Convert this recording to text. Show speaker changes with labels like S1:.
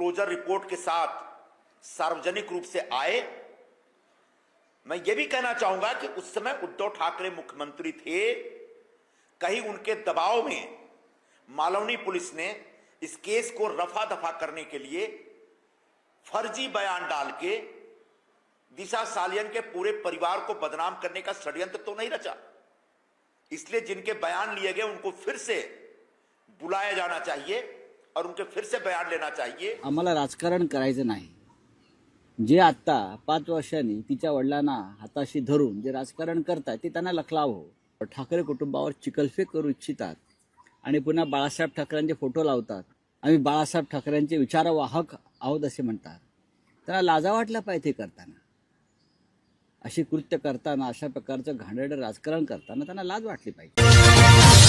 S1: के साथ सार्वजनिक रूप से आए, मैं ये भी कहना चाहूँगा कि उस समय उद्धव ठाकरे मुख्यमंत्री थे। कहीं उनके दबाव में मालवनी पुलिस ने इस केस को रफा दफ़ा करने के लिए फर्जी बयान डाल के दिशा सालियन के पूरे परिवार को बदनाम करने का षड्यंत्र तो नहीं रचा। इसलिए जिनके बयान लिए गए उनको फिर से बुलाया जाना चाहिए। और उनके फिर से बयान लेना चाहिए।
S2: आम्हाला राजकारण करायचं नाही. जे आत्ता पाच वर्षांनी तिच्या वडिलांना हाताशी धरून जे राजकारण करतात ते त्यांना लखलावं हो. ठाकरे कुटुंबावर चिकलफेक करू इच्छितात आणि पुन्हा बाळासाहेब ठाकरेंचे फोटो लावतात. आम्ही बाळासाहेब ठाकरेंचे विचारवाहक आहोत असे म्हणतात. त्यांना लाजा वाटल्या पाहिजे करताना. अशी कृत्य करताना अशा प्रकारचं घाणेरडं राजकारण करताना त्यांना लाज वाटली पाहिजे.